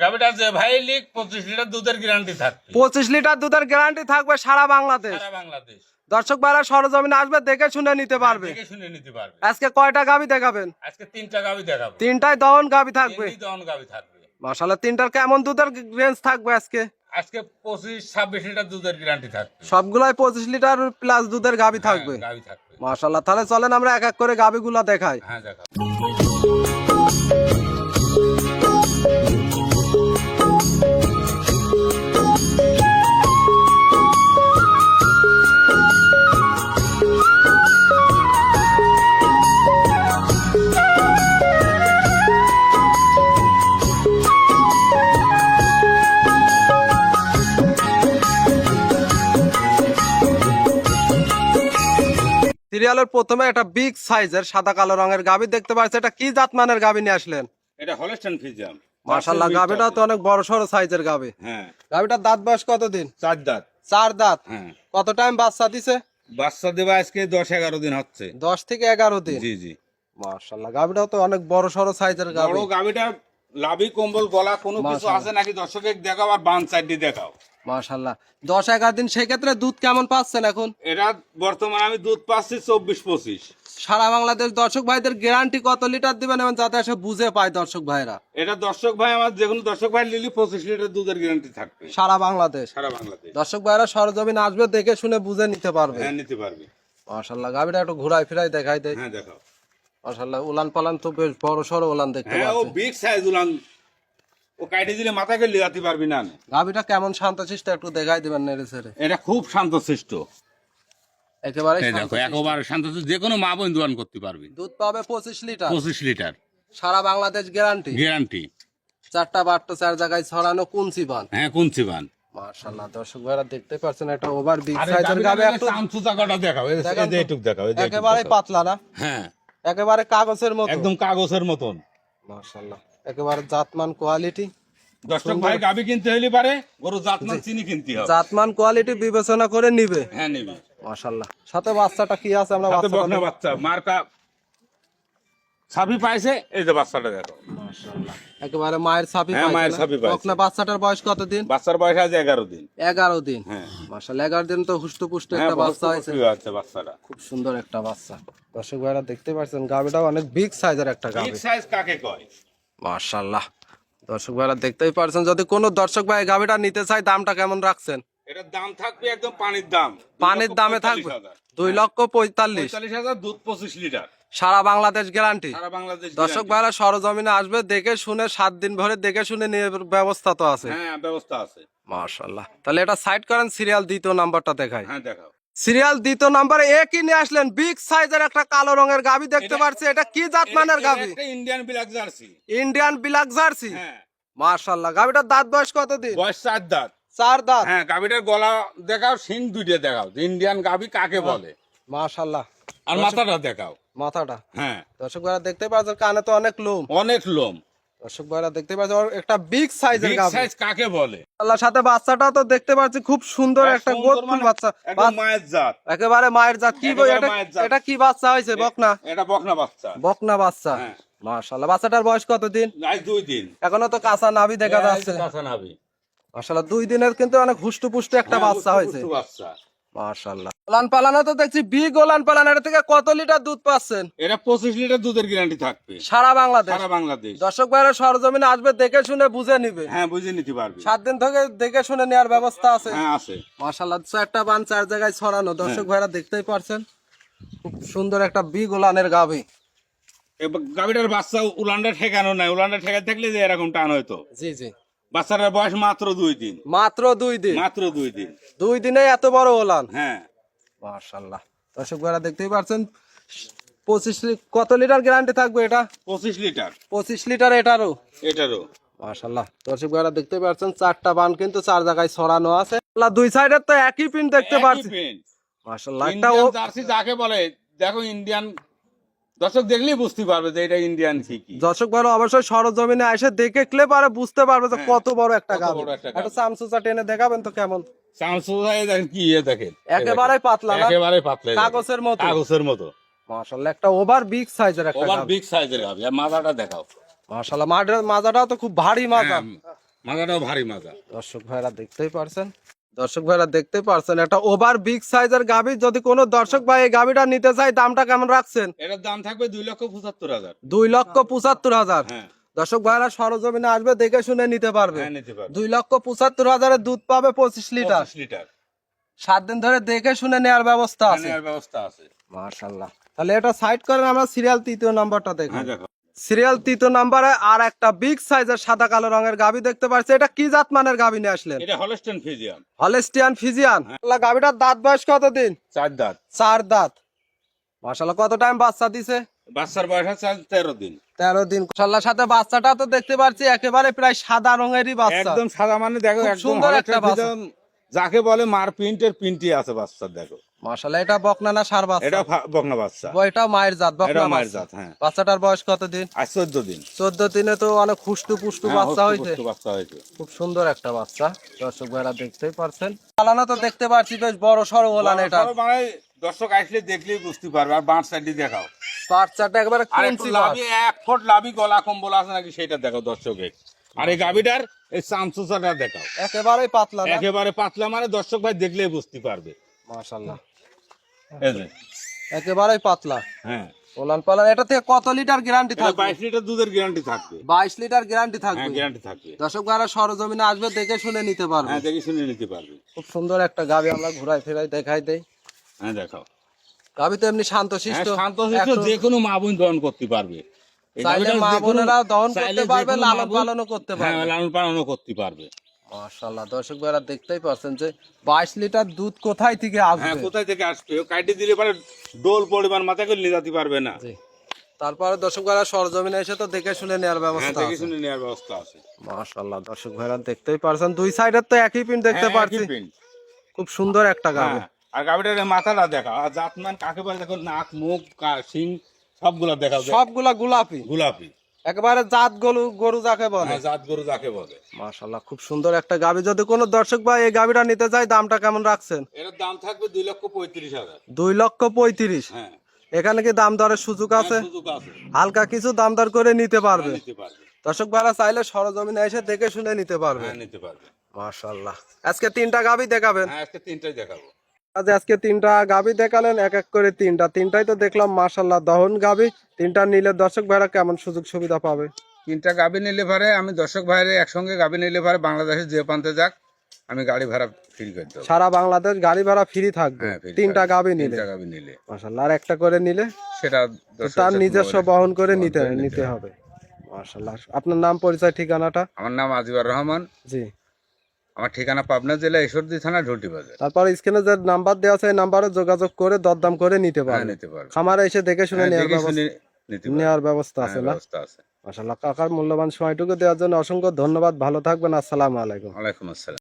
গাভিটা যে ভাই লিখ পঁচিশ লিটার দুধের গ্যারান্টি থাকবে। পঁচিশ লিটার দুধের গ্যারান্টি থাকবে সারা বাংলাদেশ। সারা বাংলাদেশ। দর্শক ভাইরা সরজমিনে আসবে দেখে শুনে নিতে পারবে। দেখে শুনে নিতে পারবে। আজকে কয়টা গাবি দেখাবেন? আজকে তিনটা গাভি দেখাবো। তিনটায় দহন গাবি থাকবে। দহন গাভি থাকবে। তিনটার কেমন দুধের রেঞ্জ থাকবে আজকে? আজকে পঁচিশ ছাব্বিশ লিটার দুধের গ্যারান্টি থাকবে। সবগুলাই পঁচিশ লিটার প্লাস দুধের গাবি থাকবে। হ্যাঁ, গাভি থাকবে। মাসাল্লাহ তাহলে চলেন আমরা এক এক করে গাবিগুলা দেখাই। হ্যাঁ দেখাবো সিরিয়ালের প্রথমে একটা বিগ সাইজের সাদা কালো রঙের গাবি দেখতে পাচ্ছি। এটা কি জাত মানের গাবি নিয়ে আসলেন? এটা হলস্টাইন ফিজাম মাসাল্লাহ গাবিটা তো অনেক বড় সড়ো সাইজের গাবি হ্যাঁ। গাবিটার দাঁত বয়স কতদিন? চার দাঁত। চার দাঁত। হ্যাঁ। কত টাইম বাচ্চা দিছে? বাচ্চা দেবা আজকে দশ এগারো দিন হচ্ছে। দশ থেকে এগারো দিন। জি জি। মার্শাল্লাহ গাবিটাও তো অনেক বড় সড়ো সাইজের গাবি বড় গাভিটা লাভি কম্বল গলা কোনো কিছু আছে নাকি? দর্শকের দেখাও আর বান সাইড দেখাও। মার্শাল্লাহ দশ এগারো দিন সেক্ষেত্রে দুধ কেমন পাচ্ছেন এখন? এটা বর্তমানে আমি দুধ পাচ্ছি চব্বিশ পঁচিশ। সারা বাংলাদেশ দর্শক ভাইদের গ্যারান্টি কত লিটার দিবেন এবং যাতে এসে বুঝে পায় দর্শক ভাইরা? এটা দর্শক ভাই আমার যে কোনো দর্শক ভাই লিলি পঁচিশ লিটার দুধের গ্যারান্টি থাকবে। সারা বাংলাদেশ? সারা বাংলাদেশ। দর্শক ভাইরা সরজমিন আসবে দেখে শুনে বুঝে নিতে পারবে। হ্যাঁ নিতে পারবে। মার্শাল্লাহ গাবিটা একটু ঘুরাই ফিরাই দেখাই দেয় হ্যাঁ দেখাও। মার্শাল্লাহ উলান পালান তো বেশ বড় সড়ো উলান দেখতে হ্যাঁ ও বিগ সাইজ উলান। ও কাইটে দিলে মাথাকে পারবি না। গাবিটা কেমন শান্তশিষ্ট একটু দেখাই দিবেন নেড়ে ছেড়ে। এটা খুব শান্তশিষ্ট একেবারে দেখো। একেবারে শান্তশিষ্ট যে কোনো মা বোন দোয়ান করতে পারবি। দুধ পাবে পঁচিশ লিটার। পঁচিশ লিটার। সারা বাংলাদেশ গ্যারান্টি। গ্যারান্টি। চারটা বাট্টো চার জায়গায় ছড়ানো কুঞ্চি বান। হ্যাঁ কোন চিবান মার্শাল্লাহ দর্শক ভাইরা দেখতে পাচ্ছেন একটা ওভার বিগ সাইজের গাবে একটু চামচুচা কটা দেখাও। এই যে-। এইটুক দেখাও এই যে একেবারে পাতলা না? হ্যাঁ। একেবারে কাগজের মতো। একদম কাগজের মতন। মার্শাল্লাহ একেবারে জাতমান কোয়ালিটি দর্শক ভাই গাবি কিনতে হইলে পারে গরু জাতমান চিনি কিনতে হবে। জাতমান কোয়ালিটি বিবেচনা করে নিবে। হ্যাঁ নিবি। সাথে বাচ্চাটা কি আছে আমরা। বাচ্চা মার্কা পাইছে এই যে বাচ্চাটা দেখো। একেবারে মায়ের ছাপি হ্যাঁ, মায়ের ছাপি পাইছে। বাচ্চাটার বয়স বাচ্চার বয়স আছে এগারো দিন। এগারো দিন। হ্যাঁ। এগারো দিন তো হুষ্ট পুষ্ট হ্যাঁ একটা বাচ্চা হয়েছে। বাচ্চাটা। খুব সুন্দর একটা বাচ্চা। দর্শক ভাইরা দেখতে পাচ্ছেন গাবিটাও অনেক বিগ সাইজের একটা গাবি। সাইজ কাকে কয়? দর্শক ভাইরা দেখতেই পারছেন যদি কোনো দর্শক ভাই গাবিটা নিতে চায় দামটা কেমন রাখছেন? এটার দাম থাকবে একদম পানির দাম। পানির দামে থাকবে? দুই লক্ষ পঁয়তাল্লিশ। পঁয়তাল্লিশ হাজার দুধ পঁচিশ লিটার। সারা বাংলাদেশ গ্যারান্টি দর্শক ভাইরা সরজমিনে আসবে দেখে শুনে সাত দিন ভরে দেখে শুনে নিয়ে ব্যবস্থা তো আছে। হ্যাঁ ব্যবস্থা আছে। মাশাল্লাহ তাহলে এটা সাইড করেন সিরিয়াল দ্বিতীয় নাম্বারটা দেখাই। হ্যাঁ দেখাও। সিরিয়াল দ্বিতীয় নাম্বারে একই নিয়ে আসলেন বিগ সাইজের একটা কালো রঙের গাবি দেখতে পাচ্ছি এটা কি জাত মানের গাবি Indian black jersey Indian black jersey হ্যাঁ। মাশাল্লাহ গাবিটার দাঁত বয়স কত দিন বয়স চার দাঁত। চার দাঁত? হ্যাঁ গাবিটার গলা দেখাও সিং দুইটা দেখাও ইন্ডিয়ান গাবি কাকে বলে? মাশাল্লাহ আর মাথাটা দেখাও। মাথাটা। হ্যাঁ। দর্শক ভাইরা দেখতে পাচ্ছেন কানে তো অনেক লোম। অনেক লোম। দর্শক ভাইরা দেখতে পাচ্ছেন একটা বিগ সাইজের বিগ সাইজ কাকে বলে? আল্লাহর সাথে বাচ্চাটাও তো দেখতে পাচ্ছি খুব সুন্দর একটা গোদফুল মানে বাচ্চা। একদম মায়ের জাত। একেবারে মায়ের জাত। কি বই এটা এটা কি বাচ্চা হয়েছে? বকনা। এটা বকনা বাচ্চা। বকনা বাচ্চা। হ্যাঁ। মাশাল্লাহ বাচ্চাটার বয়স কতদিন? আজ দুই দিন। এখনও তো কাঁচা নাভি দেখা যাচ্ছে। কাঁচা নাবি মাশাল্লাহ দুই দিনের কিন্তু অনেক হুষ্টু পুষ্টু একটা হ্যাঁ, বাচ্চা হয়েছে। বাচ্চা। মাশাল্লাহ ওলান পালানো তো দেখছি পালান এটা থেকে কত লিটার দুধ পাচ্ছেন? এটা পঁচিশ লিটার দুধের গ্যারান্টি থাকবে। সারা বাংলাদেশ? সারা বাংলাদেশ। দর্শক ভাইরা সরজমিনে আসবে দেখে শুনে বুঝে নিবে। হ্যাঁ বুঝে নিতে পারবে। সাত দিন থেকে দেখে শুনে নেওয়ার ব্যবস্থা আছে। হ্যাঁ আছে। মাশাল্লাহ চারটা বান চার জায়গায় ছড়ানো। দর্শক ভাইরা দেখতেই পারছেন খুব সুন্দর একটা বিগ ওলানের গাভি। এবার গাভিটার বাচ্চা উলানটা ঠেকানো নাই। উলানটা ঠেকা থাকলে যে এরকম টান হয়তো। জি জি। বাচ্চাটার বয়স মাত্র দুই দিন। মাত্র দুই দিন? মাত্র দুই দিন। দুই দিনে এত বড় ওলান হ্যাঁ। মাশাল্লাহ দর্শক ভাইরা দেখতেই পারছেন পঁচিশ কত লিটার গ্যারান্টি থাকবে এটা? পঁচিশ লিটার। পঁচিশ লিটার এটারও? এটারও। মাশাল্লাহ দর্শক ভাইরা দেখতে পাচ্ছেন চারটা বান কিন্তু চার জায়গায় ছড়ানো আছে। দুই সাইডের তো একই পিন দেখতে পাচ্ছি। মাশাল্লাহ একটা জার্সি যাকে বলে দেখো ইন্ডিয়ান দর্শক দেখলেই বুঝতে পারবে যে এটা ইন্ডিয়ান ঠিকই দর্শক ভাইরা অবশ্যই সরজমিনে এসে দেখে ক্লে পারে বুঝতে পারবে যে হ্যাঁ, কত বড় একটা কত একটা সামসুসা টেনে দেখাবেন তো কেমন? চামচুদাই দেখেন কি ইয়ে দেখেন। একেবারে পাতলা না? একেবারে পাতলা কাগজের মতো। কাগজের মতো। মাশাল্লাহ একটা ওভার বিগ সাইজের একটা ওভার বিগ সাইজের গাভি আর মাথাটা দেখাও। মাশাল্লাহ মাঝাটাও তো খুব ভারী মাজা। হ্যাঁ, মাজাটাও ভারী মাজা। দর্শক ভাইরা দেখতেই পারছেন। দর্শক ভাইরা দেখতেই পারছেন একটা ওভার বিগ সাইজের গাভি। যদি কোনো দর্শক ভাই এই গাভিটা নিতে চায় দামটা কেমন রাখছেন? এটার দাম থাকবে দুই লক্ষ পঁচাত্তর হাজার। দুই লক্ষ পঁচাত্তর হাজার। হ্যাঁ। দর্শক ভাইরা সরজমিনে আসবে দেখে শুনে নিতে পারবে। হ্যাঁ নিতে পারবে। দুই লক্ষ পঁচাত্তর হাজারের দুধ পাবে পঁচিশ লিটার। লিটার। সাত দিন ধরে দেখে শুনে নেওয়ার ব্যবস্থা হ্যাঁ, আছে। নেওয়ার ব্যবস্থা আছে। মার্শাল্লাহ তাহলে এটা সাইড করেন আমরা সিরিয়াল তৃতীয় নাম্বারটা দেখুন দেখো। সিরিয়াল তৃতীয় নাম্বারে আর একটা বিগ সাইজের সাদা কালো রঙের গাভি দেখতে পাচ্ছি এটা কি জাত মানের গাভি নিয়ে আসলেন? এটা হলেস্টিয়ান ফিজিয়ান। গাভিটার দাঁত বয়স কতদিন? চার দাঁত। চার দাঁত। মার্শাল্লাহ কত টাইম বাচ্চা দিছে? বাচ্চার বয়স আছে তেরো দিন। তেরো দিন। মার্শাল্লাহ সাথে বাচ্চাটা তো দেখতে পাচ্ছি একেবারে প্রায় সাদা রঙেরই বাচ্চা। একদম সাদা মানে দেখো সুন্দর একটা বাচ্চা। যাকে বলে মার প্রিন্টের প্রিন্টই আছে বাচ্চার দেখো। মার্শাল্লাহ এটা বকনা না সার বাচ্চা? এটা বকনা বাচ্চা। এটা মায়ের জাত বকনা মায়ের জাত হ্যাঁ। বাচ্চাটার বয়স কতদিন? আজ চোদ্দ দিন। চোদ্দ দিনে তো অনেক পুষ্টু হ্যাঁ, বাচ্চা হয়েছে। বাচ্চা হয়েছে। খুব সুন্দর একটা বাচ্চা দর্শক ভাইরা দেখতেই পারছেন। তো দেখতে পাচ্ছি বেশ বড় সড়ো ওলান এটা। মানে দর্শক আসলে দেখলেই বুঝতে পারবে আর বাঁশ সাইডে দেখাও। বাচ্চাটা একবারে কুঞ্চি লাভি এক ফুট লাভি গলা কম্বল আছে নাকি সেটা দেখো দর্শকে। আর এই গাবিটার এই চামচুচাটা দেখাও। একেবারেই পাতলা একেবারে পাতলা মানে দর্শক ভাই দেখলেই বুঝতে পারবে। মাশাআল্লাহ। এই যে, একেবারেই পাতলা। হ্যাঁ। ওলান পালান এটা থেকে কত লিটার গ্যারান্টি থাকবে? বাইশ লিটার দুধের গ্যারান্টি থাকবে। বাইশ লিটার গ্যারান্টি হ্যাঁ গ্যারান্টি থাকবে। দর্শক ভাইরা সরজমিনে আসবে দেখে শুনে নিতে পারবে। হ্যাঁ দেখে শুনে নিতে পারবে। খুব সুন্দর একটা গাবি আমরা ঘুরাই ফেরাই দেখাই দেই। হ্যাঁ দেখাও। গাবি তো এমনি শান্ত হ্যাঁ শিষ্ট শান্ত শিষ্ট যে কোনো মা বোন দহন করতে পারবে। এই চাইলে মা বোনেরাও দহন করতে পারবে লালন পালনও করতে হ্যাঁ পারবে। লালন পালনও করতে পারবে। মাশাআল্লাহ দর্শক ভাইরা দেখতেই পাচ্ছেন যে বাইশ লিটার দুধ কোথায় থেকে হ্যাঁ কোথায় থেকে আসবে? কাটি দিলে পরে ডোল পরিমাণ মাথা করে নিয়ে যেতে পারবে না। জি। তারপরে দর্শক ভাইরা সরজমিনে এসে তো দেখে শুনে নেওয়ার হ্যাঁ ব্যবস্থা দেখে শুনে নেওয়ার ব্যবস্থা আছে। মাশাআল্লাহ দর্শক ভাইরা দেখতেই পারছেন দুই সাইডের তো একই পিন দেখতে হ্যাঁ, পাচ্ছি খুব সুন্দর একটা গাবি। হ্যাঁ, আর গাভিটার মাথাটা দেখা আর জাতমান কাকে বলে দেখো নাক মুখ শিং সবগুলা দেখা। যায় সবগুলা গোলাপি। গোলাপি। একেবারে জাত গরু গরু যাকে বলে। হ্যাঁ, জাত গরু যাকে বলে। মাশাআল্লাহ খুব সুন্দর একটা গাবি। যদি কোনো দর্শক ভাই এই গাবিটা নিতে চায় দামটা কেমন রাখছেন? এর দাম থাকবে দুই লক্ষ পঁয়ত্রিশ হাজার। দুই লক্ষ পঁয়ত্রিশ? হ্যাঁ। এখানে কি দাম দরের সুযোগ আছে? হ্যাঁ, সুযোগ আছে। হালকা কিছু দাম দর করে নিতে পারবে। নিতে পারবে। দর্শক ভাইরা চাইলে সরজমিনে এসে দেখে শুনে নিতে পারবে। হ্যাঁ নিতে পারবে। মাশাআল্লাহ। আজকে তিনটা গাবি দেখাবেন? হ্যাঁ আজকে তিনটাই দেখাবো। আজ আজকে তিনটা গাবি দেখালেন এক এক করে তিনটা। তিনটাই তো দেখলাম মাশাআল্লাহ দহন গাবি। তিনটা নিলে দর্শক ভাইরা কেমন সুযোগ সুবিধা পাবে? তিনটা গাভি নিলে পারে আমি দর্শক ভাইয়ের একসঙ্গে গাভি নিলে পারে বাংলাদেশের যে প্রান্তে যাক আমি গাড়ি ভাড়া ফ্রি করে দেবো। সারা বাংলাদেশ গাড়ি ভাড়া ফ্রি থাকবে। হ্যাঁ, তিনটা। গাবি নিলে। তিনটা গাভি নিলে। মাশাআল্লাহ আর একটা করে নিলে? সেটা তার নিজস্ব বহন করে নিতে নিতে নিতে হবে। মাশাআল্লাহ আপনার নাম পরিচয় ঠিকানাটা? আমার নাম আজিবর রহমান। জি। আমার ঠিকানা পাবনা জেলা ঈশ্বরদী থানা ঢুলটি বাজার। তারপর স্ক্রিনে যে নাম্বার দেওয়া আছে এই নাম্বারে যোগাযোগ করে দরদাম করে নিতে পারবেন পারবে। নিতে পারবে। খামারে এসে দেখে শুনে হ্যাঁ, নেওয়ার ব্যবস্থা হ্যাঁ, আছে না? ব্যবস্থা আছে। মাশাআল্লাহ কাকার মূল্যবান সময়টুকু দেওয়ার জন্য অসংখ্য ধন্যবাদ। ভালো থাকবেন আসসালামু আলাইকুম। ওয়ালাইকুম আসসালাম।